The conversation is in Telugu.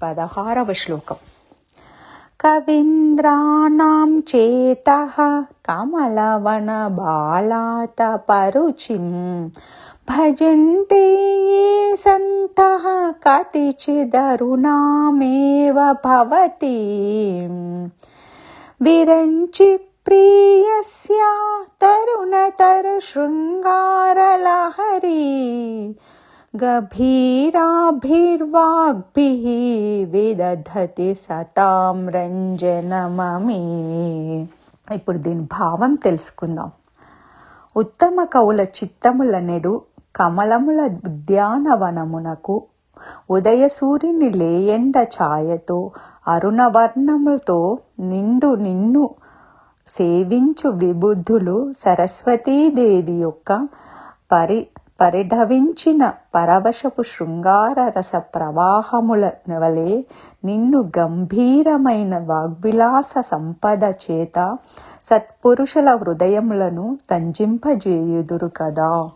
पदहारव श्लोकम् कविन्द्राणाम् चेतः भजन्ते ये सन्तः कतिचिदरुणामेव भवति विरञ्चि प्रियस्या तरुणतरुशृङ्गारलहरी విరంచి విదధతి సతాం రంజనమమి. ఇప్పుడు దీని భావం తెలుసుకుందాం. ఉత్తమ కవుల చిత్తముల నెడు కమలముల ఉద్యానవనమునకు ఉదయ సూర్యుని లేయండ ఛాయతో అరుణవర్ణములతో నిండు నిన్ను సేవించు విబుద్ధులు సరస్వతీదేవి యొక్క పరి పరిఢవించిన పరవశపు శృంగార రస ప్రవాహముల వలె నిన్ను గంభీరమైన వాగ్విలాస సంపద చేత సత్పురుషుల హృదయములను రంజింపజేయుదురు కదా.